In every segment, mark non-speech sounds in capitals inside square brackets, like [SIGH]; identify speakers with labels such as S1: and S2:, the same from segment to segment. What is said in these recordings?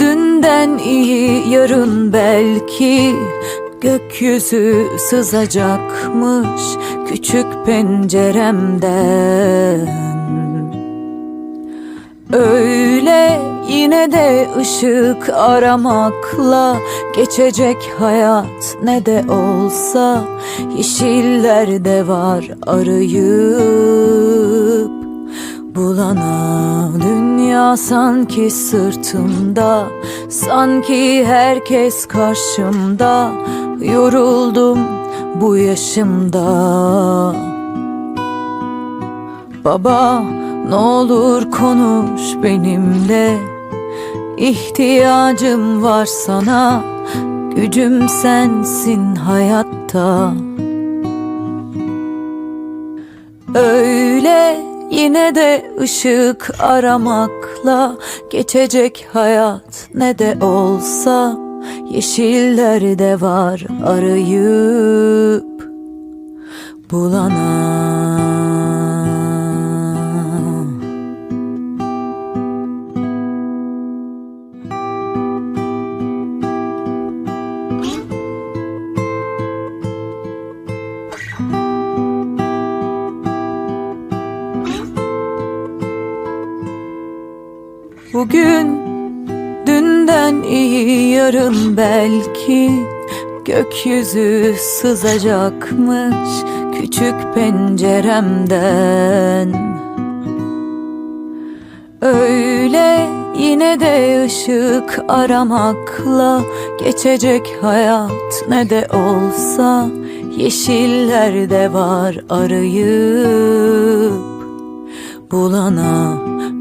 S1: dünden iyi yarın belki Gökyüzü sızacakmış küçük penceremden. Öyle yine de ışık aramakla geçecek hayat ne de olsa yeşillerde var arayıp bulana dünya sanki sırtımda sanki herkes karşımda. Yoruldum bu yaşımda. Baba ne olur konuş benimle. İhtiyacım var sana. Gücüm sensin hayatta. Öyle yine de ışık aramakla Geçecek hayat ne de olsa Yeşillerde var arayıp bulana Bugün dünden iyi yarın belki gökyüzü sızacakmış küçük penceremden. Öyle yine de ışık aramakla geçecek hayat ne de olsa yeşillerde var arayıp bulana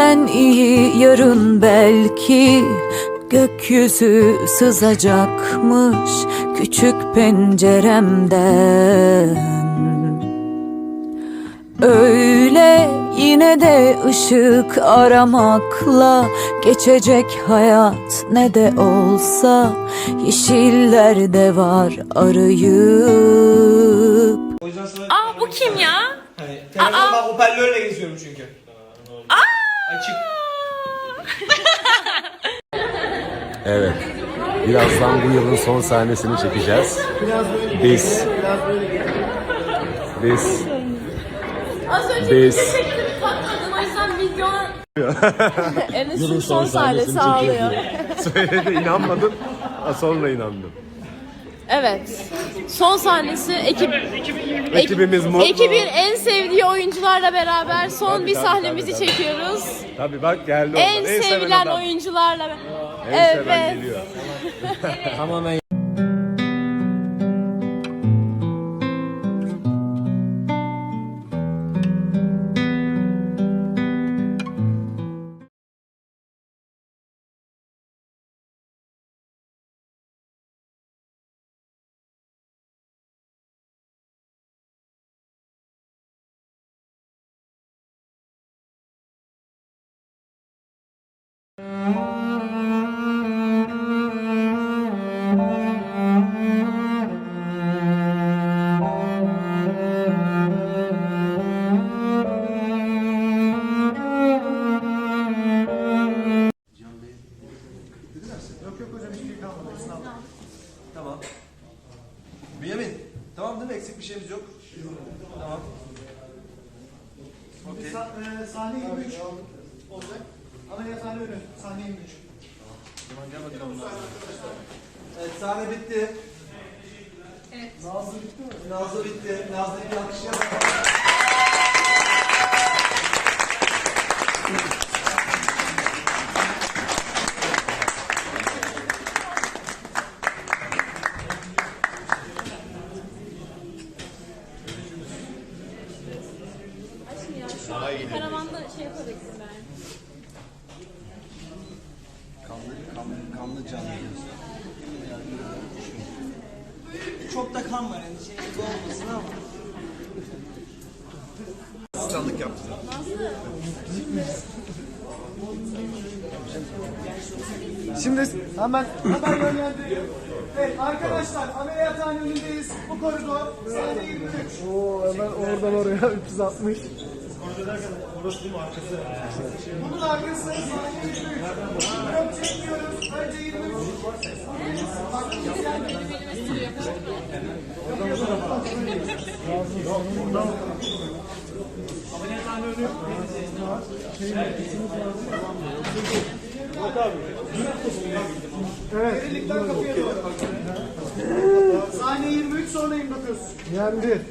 S1: dünden iyi yarın belki gökyüzü sızacakmış küçük penceremden. Öyle yine de ışık aramakla geçecek hayat ne de olsa yeşillerde var arayıp
S2: O yüzden sana
S3: Aa bu kim ya?
S2: hani telefonla hoparlörle geziyorum çünkü. Açık. [LAUGHS]
S4: Evet. Birazdan bu yılın son sahnesini çekeceğiz. Biz. Biz.
S3: Az önce
S4: Biz.
S3: bir çektim patladım o yüzden videonun... [LAUGHS] Enes'in son sahnesi ağlıyor.
S4: Söyledi inanmadın. Sonra inandım.
S3: Evet. Son sahnesi ekip...
S4: Ekibimiz mutlu.
S3: Ekibin en sevdiği oyuncularla beraber son
S4: Tabii,
S3: bir
S4: tabii,
S3: sahnemizi
S4: tabii, tabii.
S3: çekiyoruz.
S4: Tabii bak geldi
S3: En,
S4: oradan.
S3: sevilen
S4: adam.
S3: oyuncularla.
S4: En seven
S3: evet.
S4: geliyor. [LAUGHS]
S2: şeyimiz Tamam. Okey.
S5: Sa- e, sahne 23 olacak. Ameliyathane önü. Sahne 23.
S2: Evet sahne bitti. Evet. Nazlı bitti mi? Nazlı bitti. Nazlı'yı bir alkışlayalım.
S3: Karavanda şey yapacaksın ben.
S2: Kanlı, kanlı, kanlı canlı. Çok da kan var yani şey olmasın ama. Asistanlık yaptı.
S5: Şimdi hemen hemen yönlendiriyorum. Evet arkadaşlar ameliyathane önündeyiz. Bu koridor. Sahne 23. Oo hemen oradan oraya [LAUGHS] 360. Bunun arkası sahne 23. Yok çekmiyoruz. Önce 23. Evet. Derinlikten kapıya doğru. Sahne 23 sonra 29. Yendi.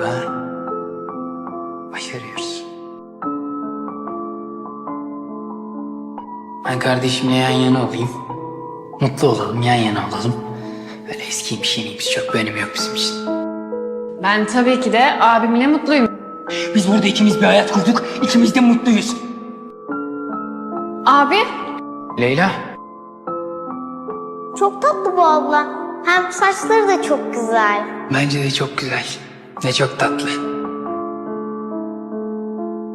S6: Galiba başarıyoruz. Ben kardeşimle yan yana olayım. Mutlu olalım, yan yana olalım. Öyle eskiymiş yeniymiş çok bir önemi yok bizim için.
S7: Ben tabii ki de abimle mutluyum.
S6: Biz burada ikimiz bir hayat kurduk, ikimiz de mutluyuz.
S7: Abi,
S6: Leyla,
S8: Çok tatlı bu abla. Hem saçları da çok güzel.
S6: bence de çok güzel ve çok tatlı.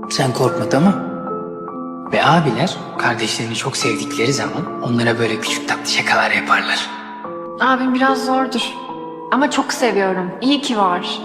S6: Sen korkma tamam Ve abiler kardeşlerini çok sevdikleri zaman onlara böyle küçük tatlı şakalar yaparlar.
S7: abim biraz zordur. Ama çok seviyorum. İyi ki var.